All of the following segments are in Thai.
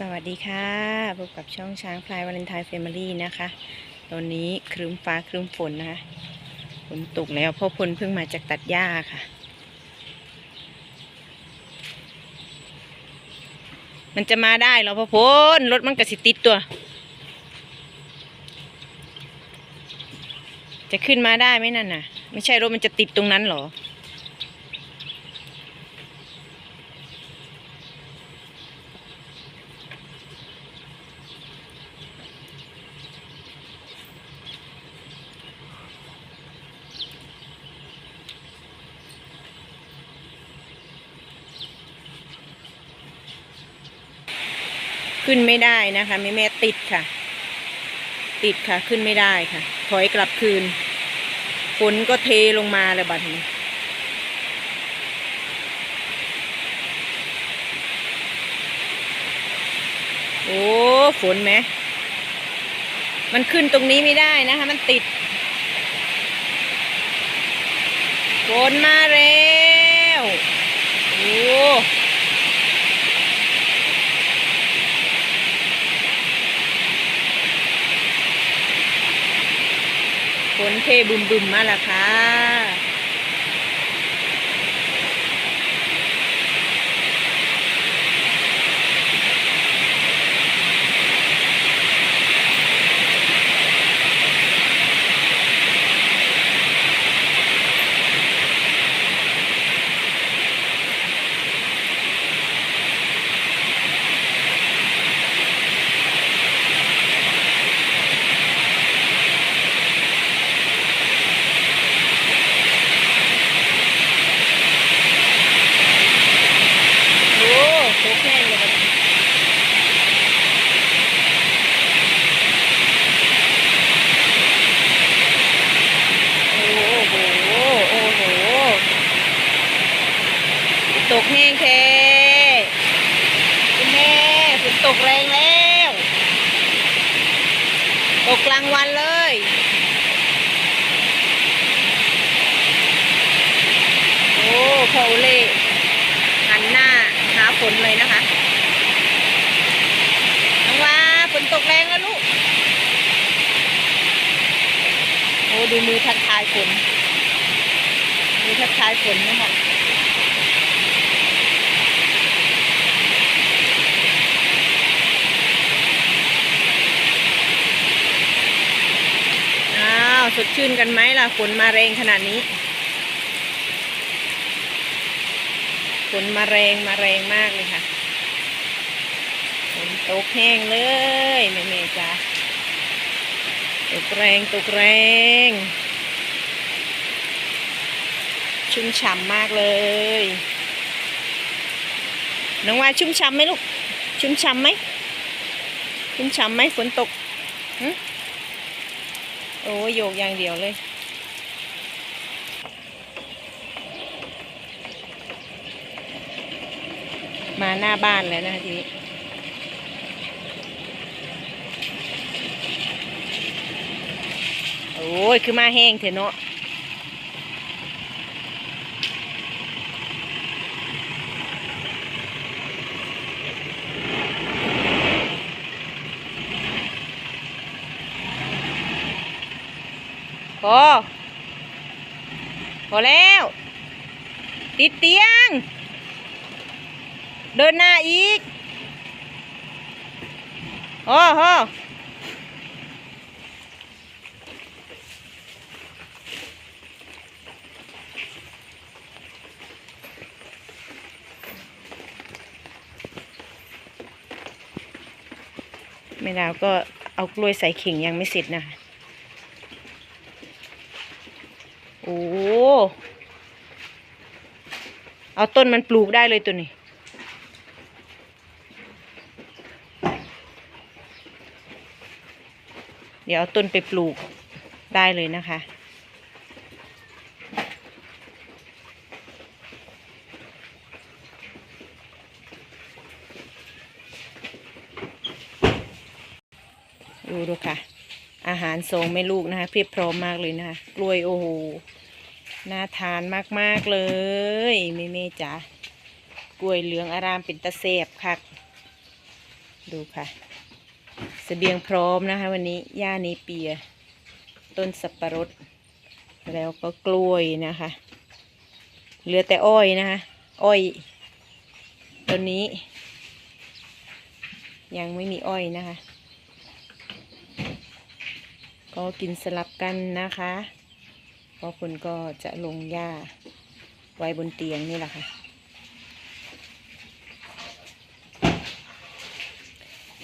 สวัสดีค่ะพบกับช่องช้างพลายวาเลนไทน์แฟมิลี่นะคะ ตอนนี้ครึ้มฟ้าครึ้มฝนนะคะฝนตกแล้วพ่อพลเพิ่งมาจากตัดหญ้าค่ะ มันจะมาได้เหรอพ่อพลรถมันกระสิติดตัว จะขึ้นมาได้ไหมนั่นน่ะ ไม่ใช่รถมันจะติดตรงนั้นเหรอ ขึ้นไม่ได้นะคะแม่แม่ติดค่ะ ติดค่ะขึ้นไม่ได้ค่ะ ถอยกลับคืนฝนก็เทลงมาเลยบัดนี้โอ้ฝนไหมมันขึ้นตรงนี้ไม่ได้นะคะ มันติดฝนมาแล้วโอ้ ฝนเทบึมบึมๆมาละค่ะ โอ้โคกแห้งเลยบัดนี้โอ้โห โอ้โห ตกแห้งแท้คุณแม่ฝน ตกแรงแล้ว ตกกลางวันเลย โอ้พอโอเล่หันหน้าหาฝนเลยนะคะน้องว่าฝนตกแรงแล้วลูก โอ้ดูมือทักทายฝนมือทักทายฝนนะคะ อ้าวสดชื่นกันไหมล่ะฝนมาแรงขนาดนี้ฝนมาแรงมาแรงมากเลยค่ะฝนตกแห้งเลยแม่เมจ้าตกแรงตกแรง ชุ่มฉ่ำมากเลยน้องวายชุ่มฉ่ำไหมลูก ชุ่มฉ่ำไหมชุ่มฉ่ำไหมฝนตกหึ โอ้ยโยกอย่างเดียวเลย มาหน้าบ้านแล้วนะคะทีนี้โอ้ย คือมาแห้งเถอะเนาะ พอ พอแล้ว ติดเตียง เดินหน้าอีก โอ้โหแม่ดาวก็เอากล้วยใส่ข่งยังไม่เสร็จนะคะโอ้ เอาต้นมันปลูกได้เลยตัวนี้ เดี๋ยวเอาต้นไปปลูกได้เลยนะคะ ดูดูค่ะ อาหารทรงแม่ลูกนะคะ เพียบพร้อมมากเลยนะคะ กล้วยโอ้โห น่าทานมากๆเลยแม่เมจ๋ากล้วยเหลืองอารามเป็นตะเสบค่ะ ดูค่ะสเสบียงพร้อมนะคะ วันนี้ย่าเนเปีย ต้นสับปะรด แล้วก็กล้วยนะคะ เหลือแต่อ้อยนะคะ อ้อยต้นนี้ ยังไม่มีอ้อยนะคะ ก็กินสลับกันนะคะ เพราะคนก็จะลงหญ้าไว้บนเตียงนี่แหละค่ะ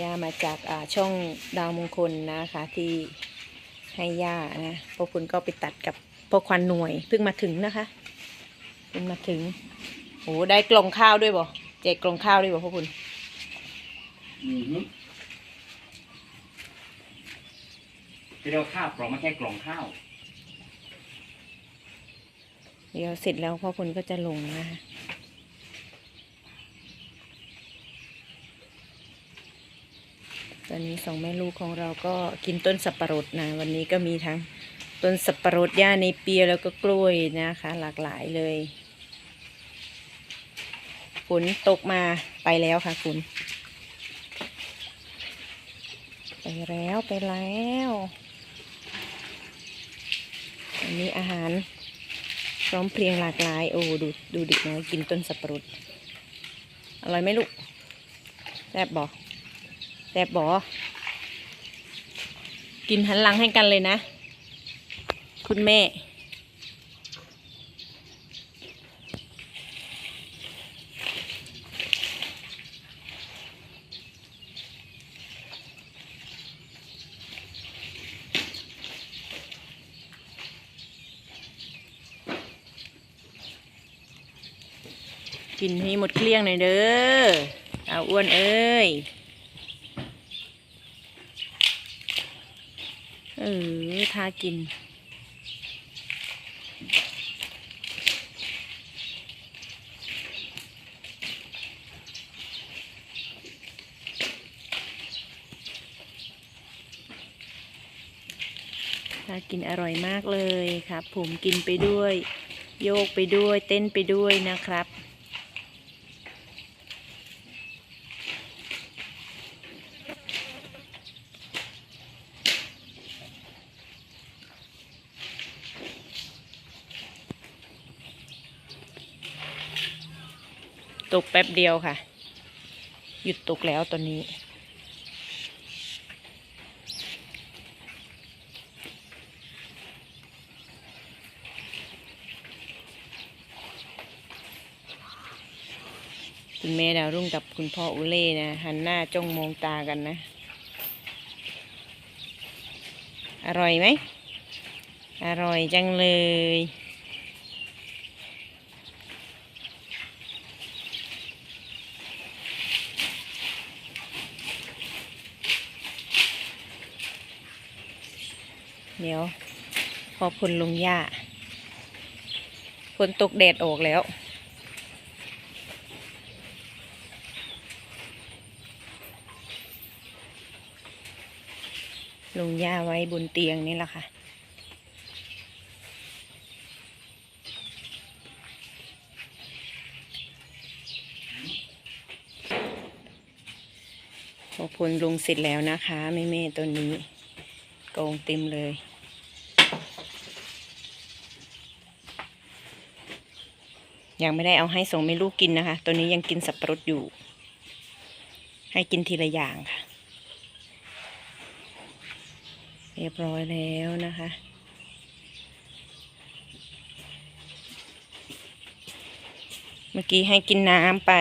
ย่ามาจากาช่องดาวมงคลนะคะที่ให้ย่านะพวกคุณก็ไปตัดกับพวกควันหน่วยเพิ่งมาถึงนะคะเพิ่งมาถึงโอ้ได้กล่องข้าวด้วยบ่แจกกล่องข้าวด้วยบ่พวกคุณอือฮึที่เราข้าวกล่องไม่แค่กล่องข้าว เดี๋ยวเสร็จแล้วพ่อคุณก็จะลงนะคะตอนนี้สองแม่ลูกของเราก็กินต้นสับปะรดนะ วันนี้ก็มีทั้งต้นสับปะรดย่าในเปียแล้วก็กล้วยนะคะ หลากหลายเลยฝนตกมาไปแล้วค่ะคุณ ไปแล้วไปแล้ว อันนี้อาหาร พร้อมเพรียงหลากหลาย โอ้ดูดูเด็กน้อยกินต้นสับปะรดอร่อยไหมลูกแซ่บบอแซ่บบอกินหันหลังให้กันเลยนะ คุณแม่ กินให้หมดเกลี้ยงหน่อยเด้อเอาอ้วนเอ้ยเออทากิน ทากินอร่อยมากเลยครับ ผมกินไปด้วย โยกไปด้วยเต้นไปด้วยนะครับ ตกแป๊บเดียวค่ะ หยุดตกแล้วตอนนี้ คุณแม่ดาวรุ่งกับคุณพ่ออุเล่นะ หันหน้าจ้องมองตากันนะ อร่อยไหม อร่อยจังเลย เดี๋ยว พอพ่นลงหญ้าฝนตกแดดออกแล้ว ลงหญ้าไว้บนเตียงนี่แหละค่ะพอพ่นลงเสร็จแล้วนะคะแม่แม่ๆตัวนี้ กงเต็มเลย ยังไม่ได้เอาให้ส่งแม่ลูกกินนะคะ ตัวนี้ยังกินสับปะรดอยู่ ให้กินทีละอย่างค่ะ เรียบร้อยแล้วนะคะเมื่อกี้ให้กินน้ำไป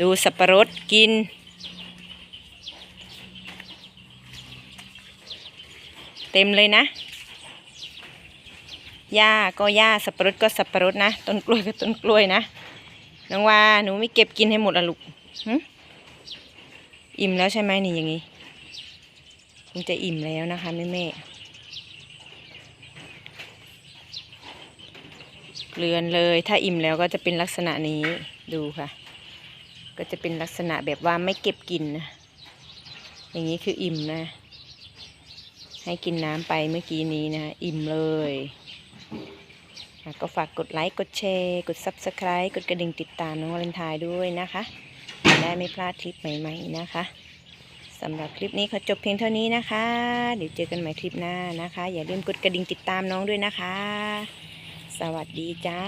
ดูสับปะรดกิน เต็มเลยนะหญ้าก็หญ้าสับปะรดก็สับปะรดนะต้นกล้วยก็ต้นกล้วยนะน้องว่าหนูไม่เก็บกินให้หมดอะลูกอิ่มแล้วใช่ไหมนี่อย่างนี้คงจะอิ่มแล้วนะคะแม่แม่เกลือนเลยถ้าอิ่มแล้วก็จะเป็นลักษณะนี้ดูค่ะ ก็จะเป็นลักษณะแบบว่าไม่เก็บกินนะอย่างนี้คืออิ่มนะ ให้กินน้ำไปเมื่อกี้นี้นะอิ่มเลยก็ฝากกดไลค์กดแชร์กด Subscribe กดกระดิ่งติดตามน้องวาเลนไทน์ด้วยนะคะจะได้ไม่พลาดคลิปใหม่ ๆนะคะสำหรับคลิปนี้ขอจบเพียงเท่านี้นะคะ เดี๋ยวเจอกันใหม่คลิปหน้านะคะ อย่าลืมกดกระดิ่งติดตามน้องด้วยนะคะ สวัสดีจ้า